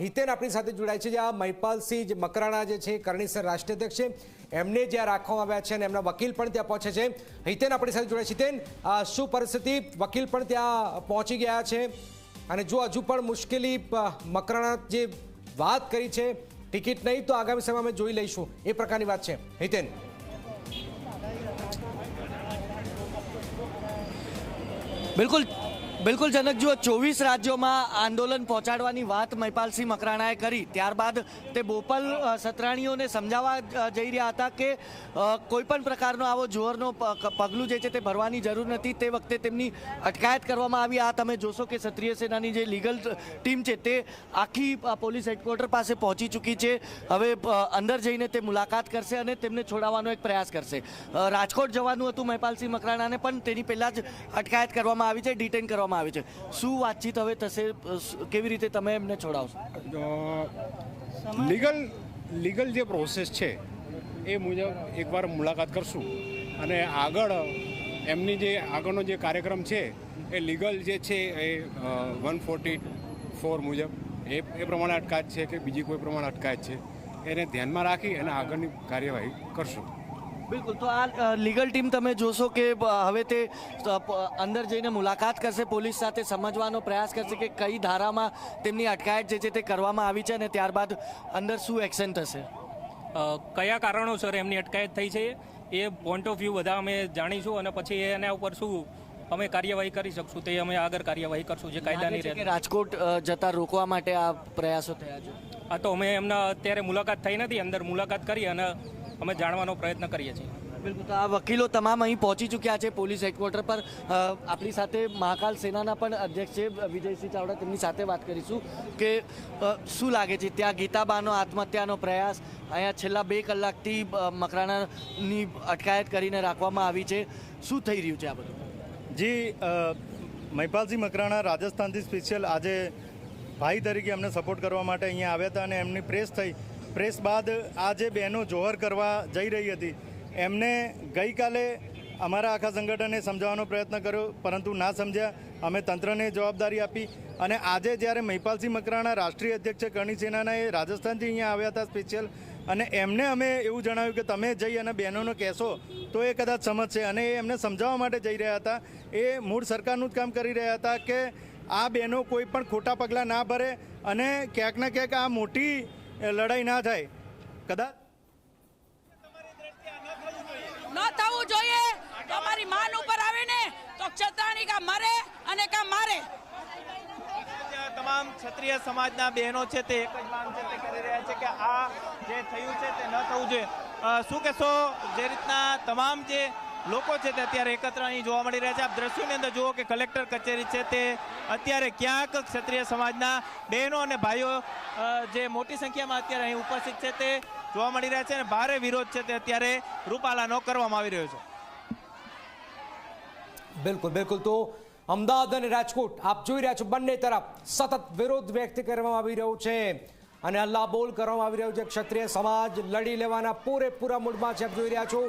હિતેન આપણી સાથે જોડાય છે. જે આ મહિપાલસિંહ મકરાણા જે છે, કરણીસર રાષ્ટ્રીય છે. એમને જ્યાં રાખવામાં આવ્યા છે અને એમના વકીલ પણ ત્યાં પહોંચે છે. હિતેન આપણી સાથે જોડાય છે. હિતેન શું પરિસ્થિતિ? વકીલ પણ ત્યાં પહોંચી ગયા છે. અને જો હજુ પણ મુશ્કેલી મકરાણા જે વાત કરી છે, ટિકિટ નહીં, તો આગામી સમયમાં અમે જોઈ લઈશું. એ પ્રકારની વાત છે. હિતેન. બિલકુલ બિલકુલ જનક, જુઓ, ચોવીસ રાજ્યોમાં આંદોલન પહોંચાડવાની વાત મહિપાલસિંહ મકરાણાએ કરી. ત્યારબાદ તે બોપલ સતરાણીઓને સમજાવવા જઈ રહ્યા હતા કે કોઈપણ કોઈ પણ પ્રકારનો આવો જોરનો પગલું જે છે તે ભરવાની જરૂર નથી. તે વખતે તેમની અટકાયત કરવામાં આવી. આ તમે જોશો કે ક્ષત્રિય સેનાની જે લીગલ ટીમ છે તે આખી પોલીસ હેડક્વાર્ટર પાસે પહોંચી ચૂકી છે. હવે અંદર જઈને તે મુલાકાત કરશે અને તેમને છોડાવવાનો એક પ્રયાસ કરશે. રાજકોટ જવાનું હતું મહિપાલસિંહ મકરાણાને, પણ તેની પહેલાં જ અટકાયત કરવામાં આવી છે, ડિટેન કરવામાં આવી છે. શું વાતચીત હવે થશે? કેવી રીતે તમે એમને છોડાવશો? લીગલ લીગલ જે પ્રોસેસ છે, એ મુજબ એકવાર મુલાકાત કરશું. અને આગળ, એમની જે, આગળનો જે કાર્યક્રમ છે, એ લીગલ જે છે, એ વન ફોર્ટી ફોર મુજબ, એ એ પ્રમાણે અટકાયત છે કે બીજી કોઈ પ્રમાણે અટકાયત છે, એને ધ્યાનમાં રાખી અને આગળની કાર્યવાહી કરશું. બિલકુલ. તો આ લીગલ ટીમ તમે જોશો કે હવે તે અંદર જઈને મુલાકાત કરશે પોલીસ સાથે સમજવાનો પ્રયાસ કરશે કે કઈ ધારામાં તેમની અટકાયત જે છે તે કરવામાં આવી છે અને ત્યારબાદ અંદર શું એક્શન થશે? કયા કારણોસર એમની અટકાયત થઈ છે એ પોઈન્ટ ઓફ વ્યૂ બધા અમે જાણીશું અને પછી એના ઉપર શું અમે કાર્યવાહી કરી શકશું તે અમે આગળ કાર્યવાહી કરશું જે કાયદાની રીતે રાજકોટ જતા રોકવા માટે આ પ્રયાસો થયા છે? આ તો અમે એમના અત્યારે મુલાકાત થઈ નથી અંદર મુલાકાત કરી અને અમે જાણવાનો પ્રયત્ન કરીએ છીએ. બિલકુલ તો આ વકીલો તમામ અહીં પહોંચી ચૂક્યા છે પોલીસ હેડક્વાર્ટર પર. આપણી સાથે મહાકાલ સેનાના પણ અધ્યક્ષ છે વિજયસિંહ ચાવડા તેમની સાથે વાત કરીશું કે શું લાગે છે ત્યાં ગીતાબાનો આત્મહત્યાનો પ્રયાસ અહીંયા છેલ્લા બે કલાકથી મકરાણાની અટકાયત કરીને રાખવામાં આવી છે. શું થઈ રહ્યું છે આ બધું? જી મહિપાલસિંહ મકરાણા રાજસ્થાનથી સ્પેશિયલ આજે ભાઈ તરીકે અમને સપોર્ટ કરવા માટે અહીંયા આવ્યા હતા અને એમની પ્રેસ થઈ. પ્રેસ બાદ આ જે બહેનો જોહર કરવા જઈ રહી હતી. એમને ગઈકાલે અમારા આખા સંગઠને સમજાવવાનો પ્રયત્ન કર્યો, પરંતુ ના સમજ્યા. અમે તંત્રને જવાબદારી આપી અને આજે જ્યારે મહિપાલસિંહ મકરાણા રાષ્ટ્રીય અધ્યક્ષ કરણી સેનાના એ રાજસ્થાનથી અહીંયા આવ્યા હતા સ્પેશિયલ, અને એમને અમે એવું જણાવ્યું કે તમે જઈ અને બહેનોને કહેશો, તો એ કદાચ સમજશે અને એ એમને સમજાવવા માટે જઈ રહ્યા હતા. એ મૂળ સરકારનું જ કામ કરી રહ્યા હતા કે આ બહેનો કોઈ પણ ખોટા પગલાં ના ભરે અને ક્યાંક ને ક્યાંક આ મોટી લડાઈ ના થાય. કદાચ. ન થવું જોઈએ. તમારી માન ઉપર આવે ને તો ક્ષત્રાણી કા મરે અને કા મારે. તમામ ક્ષત્રિય સમાજના બહેનો છે તે એક જ માંગ છે તે કરી રહ્યા છે કે આ જે થયું છે તે ન થવું જોઈએ. શું કહેશો? જે રીતના તમામ જે લોકો છે તે અત્યારે એકત્ર અહીં જોવા મળી રહ્યા છે. આપ દ્રશ્યોની અંદર જુઓ કે કલેક્ટર કચેરી છે તે અત્યારે ક્યાંક ક્ષત્રિય સમાજના બહેનો અને ભાઈઓ જે મોટી સંખ્યામાં અત્યારે અહીં ઉપસ્થિત છે તે જોવા મળી રહ્યા છે અને ભારે વિરોધ છે તે અત્યારે રૂપાલાનો કરવામાં આવી રહ્યો છે. બિલકુલ બિલકુલ. તો અમદાવાદ અને રાજકોટ, આપ જોઈ રહ્યા છો બંને તરફ સતત વિરોધ વ્યક્ત કરવામાં આવી રહ્યો છે. અને અલ્લાહ બોલ કરવામાં આવી રહ્યો છે. ક્ષત્રિય સમાજ લડી લેવાના પૂરેપૂરા મૂડમાં છે. આપ જોઈ રહ્યા છો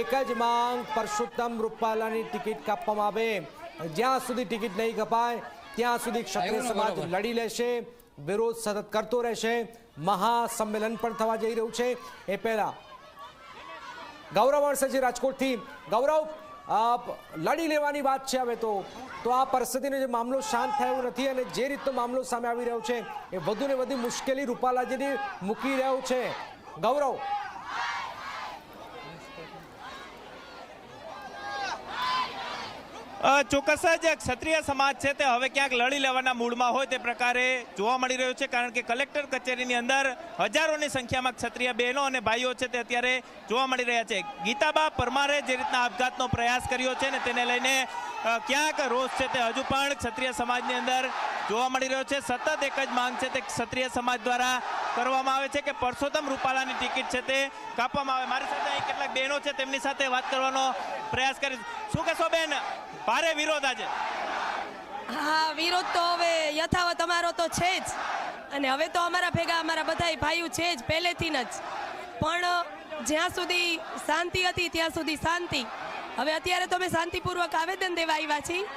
એક જ માંગ પરસોત્તમ રૂપાલાની ટિકિટ કાપવામાં આવે. જ્યાં સુધી ટિકિટ નહીં કપાય ત્યાં સુધી ક્ષત્રિય સમાજ લડી લેશે વિરોધ સતત કરતો રહેશે મહાસંમેલન પણ થવા જઈ રહ્યું છે. એ પહેલા ગૌરવ છે રાજકોટથી ગૌરવ લડી લેવાની વાત છે હવે તો. તો આ પરિસ્થિતિનો જે મામલો શાંત થયો નથી અને જે રીતનો મામલો સામે આવી રહ્યો છે, એ વધુ ને વધુ મુશ્કેલી રૂપાલાજીની મૂકી રહ્યો છે. ગૌરવ ચોક્કસ જ ક્ષત્રિય સમાજ છે તે હવે ક્યાંક લડી લેવાના મૂડમાં હોય તે પ્રકારે જોવા મળી રહ્યું છે, કારણ કે કલેક્ટર કચેરીની અંદર હજારોની સંખ્યામાં ક્ષત્રિય બહેનો અને ભાઈઓ છે તે અત્યારે જોવા મળી રહ્યા છે. ગીતાબા પરમારે જે રીતના આપઘાતનો પ્રયાસ કર્યો છે ને તેને લઈને ક્યાંક રોષ છે તે હજુ પણ ક્ષત્રિય સમાજની અંદર જોવા મળી રહ્યો છે. સતત એક જ માંગ છે તે ક્ષત્રિય સમાજ દ્વારા કરવામાં આવે છે કે પરસોત્તમ રૂપાલાની ટિકિટ છે તે કાપવામાં આવે. મારી સાથે અહીં કેટલાક બહેનો છે, તેમની સાથે વાત કરવાનો પ્રયાસ કરી. શું કહેશો બેન? ભારે વિરોધ આજે. હા વિરોધ તો હવે યથાવત અમારો તો છે જ. અને હવે તો અમારા ભેગા અમારા બધા ભાઈઓ છે જ પહેલેથી જ. પણ જ્યાં સુધી શાંતિ હતી ત્યાં સુધી શાંતિ. હવે અત્યારે તો અમે શાંતિપૂર્વક આવેદન દેવા આવ્યા છીએ.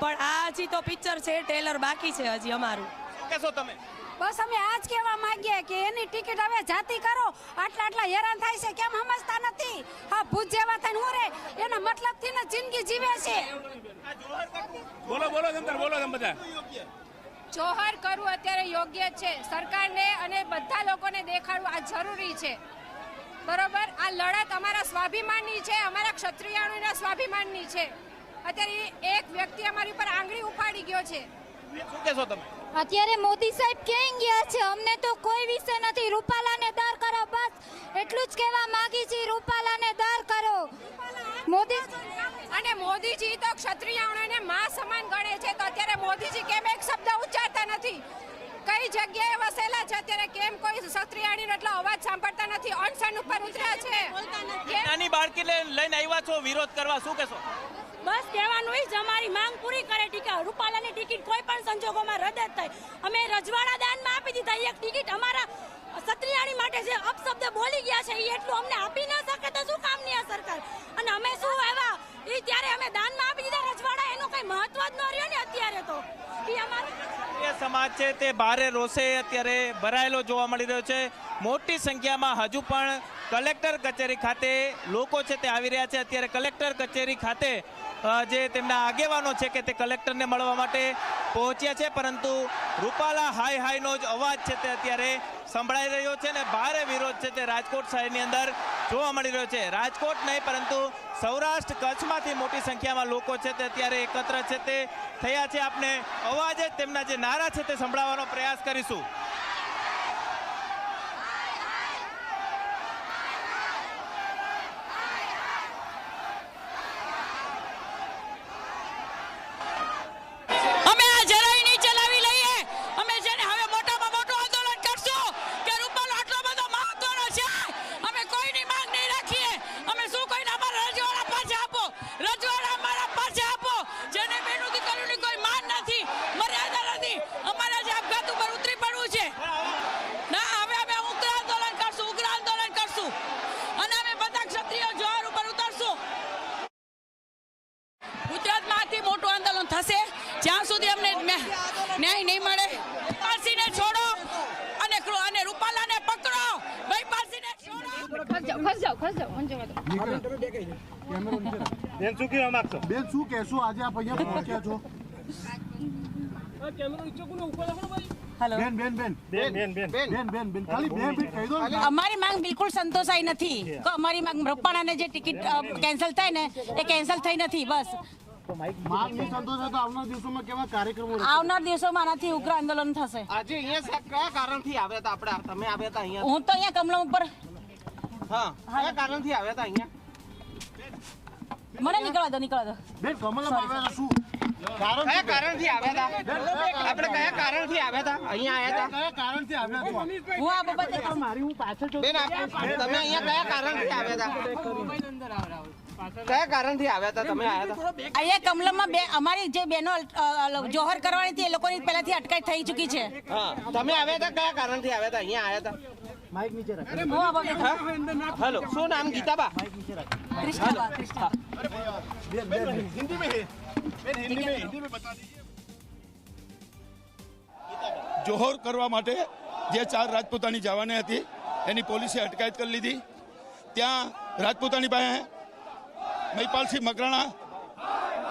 પણ આ હજી તો પિક્ચર છે ટ્રેલર બાકી છે હજી અમારું. કહેશો તમે? બસ અમે આજ કહેવા માંગીએ કે એની ટિકિટ હવે જાતી કરો. આટલા આટલા હેરાન થાય છે કેમ સમજતા નથી? હા ભૂત જેવા થઈને હું રે એના મતલબથી ને જિંદગી જીવે છે. બોલો બોલો બોલો તમે બધા. જોહર કરવું અત્યારે યોગ્ય છે. સરકારને અને બધા લોકોને દેખાડવું આ જરૂરી છે. બરોબર? આ લડત અમારા સ્વાભિમાનની છે અમારા ક્ષત્રિયાણુના સ્વાભિમાનની છે. અત્યારે એક વ્યક્તિ અમારી ઉપર આંગળી ઉપાડી ગયો છે. શું કહેશો તમે? અત્યારે મોદી સાહેબ ક્યાં ગયા છે? અમને તો કોઈ વિષય નથી. રૂપાલાને દર કરો બસ. એટલું જ કહેવા માંગી છે રૂપાલાને દર કરો. મોદી અને મોદીજી તો ક્ષત્રિયાઓને મા સમાન ગણે છે તો અત્યારે મોદીજી કેમ એક શબ્દ ઉચ્ચારતા નથી? કઈ જગ્યાએ વસેલા છે અત્યારે કેમ કોઈ ક્ષત્રિયાણીનો એટલો અવાજ સાંભળતા નથી? અનશન ઉપર ઉતર્યા છે. નાની બાળકી લઈને આવ્યા છો વિરોધ કરવા શું કહેશો? બસ કહેવાનું એ જ અમારી માંગ પૂરી કરે ટિકિટ. રૂપાલાની ટિકિટ કોઈ પણ સંજોગોમાં રદ જ થાય. અમે રજવાડા દાનમાં આપી દીધા. એક ટિકિટ અમારા સત્રિયાણી માટે જે અપશબ્દ બોલી ગયા છે એ એટલું અમને આપી ન શકે તો શું કામની આ સરકાર? અને અમે શું આવ્યા ત્યારે અમે દાનમાં આપી દીધા રજવાડા, એનું કઈ મહત્વ જ ન રહ્યો ને અત્યારે તો. સમાજ છે તે ભારે રોષે અત્યારે ભરાયેલો જોવા મળી રહ્યો છે. મોટી સંખ્યામાં હજુ પણ કલેક્ટર કચેરી ખાતે લોકો છે તે આવી રહ્યા છે. અત્યારે કલેક્ટર કચેરી ખાતે જે તેમના આગેવાનો છે કે તે કલેક્ટરને મળવા માટે પહોંચ્યા છે. પરંતુ રૂપાલા હાઈ હાઈનો જ અવાજ છે તે અત્યારે સંભળાઈ રહ્યો છે ને ભારે વિરોધ છે તે રાજકોટ શહેરની અંદર. જોવા મળી રહ્યો છે. રાજકોટ નહીં, પરંતુ સૌરાષ્ટ્ર કચ્છમાંથી મોટી સંખ્યામાં લોકો છે તે અત્યારે એકત્ર છે તે થયા છે. આપણે અવાજે તેમના જે નારા છે તે સંભળાવવાનો પ્રયાસ કરીશું. બેન અમારી માંગ બિલકુલ સંતોષાઈ નથી. તો અમારી માંગ રોપાણાને જે ટિકિટ કેન્સલ થાય ને એ કેન્સલ થઈ નથી બસ. આવનાર દિવસોમાં આનાથી ઉગ્ર આંદોલન થશે. કયા કારણથી આવ્યા હતા? આપણે તમે આવ્યા હતા અહીંયા? હું તો અહીંયા કમલમ ઉપર હા કયા કારણથી આવ્યા હતા અહીંયા મને નીકળવા દો નીકળવા દો બેન કમલમ આવ્યા શું કારણ કયા? કારણથી આવ્યા હતા આપણે કયા કારણથી આવ્યા હતા અહીંયા આવ્યા કયા કારણથી આવ્યા હતા હું આ બાબતે હતા બેન આપણે તમે અહીંયા કયા કારણથી આવ્યા હતા કયા કારણથી આવ્યા હતા તમે આવ્યા હતા અહીંયા કમલમમાં બે અમારી જે અ, જોહર કરવાની હતી એ લોકોની પહેલાથી અટકાઈ થઈ ચૂકી છે હા તમે આવ્યા હતા કયા કારણથી આવ્યા હતા અહીંયા આવ્યા હતા હું આ બાબતે હેલો શું નામ ગીતાબા ક્રિષ્ના ક્રિષ્ના બેન બેન બેન, હિન્દી में है બેન હિન્દી में हिंदी में बता दीजिए જોહર કરવા માટે જે ચાર રાજપૂતાની જવાની હતી એની પોલીસે અટકાયત કરી લીધી ત્યાં રાજપૂતાની પાસે મહિપાલસિંહ મકરાણા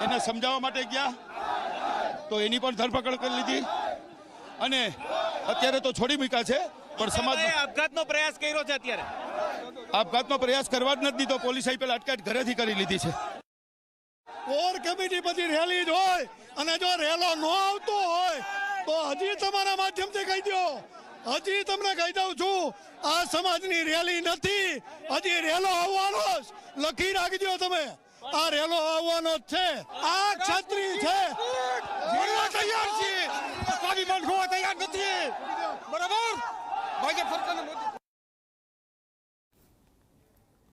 એને સમજાવવા માટે ગયા તો એની પણ ધરપકડ કરી લીધી અને અત્યારે તો છોડી મૂક્યા છે પણ સમાજ આપઘાતનો પ્રયાસ કર્યો છે અત્યારે. આપઘાતનો પ્રયાસ કરવા જ નથી દીધો. પોલીસે પેલા અટકાયત ઘરેથી કરી લીધી છે. કોર કમિટી પછી રેલી જ હોય અને જો રેલો ન આવતો હોય તો હજી તમારા માધ્યમથી કહી દો હજી તમને કહી દઉં છું આ સમાજની રેલી નથી. હજી રેલો આવવાનો જ. લખી રાખજો તમે. આ રેલો આવવાનો જ છે. આ છત્રી છે. તૈયાર છે તૈયાર નથી. બરાબર? Bence Fırkan'ı mı?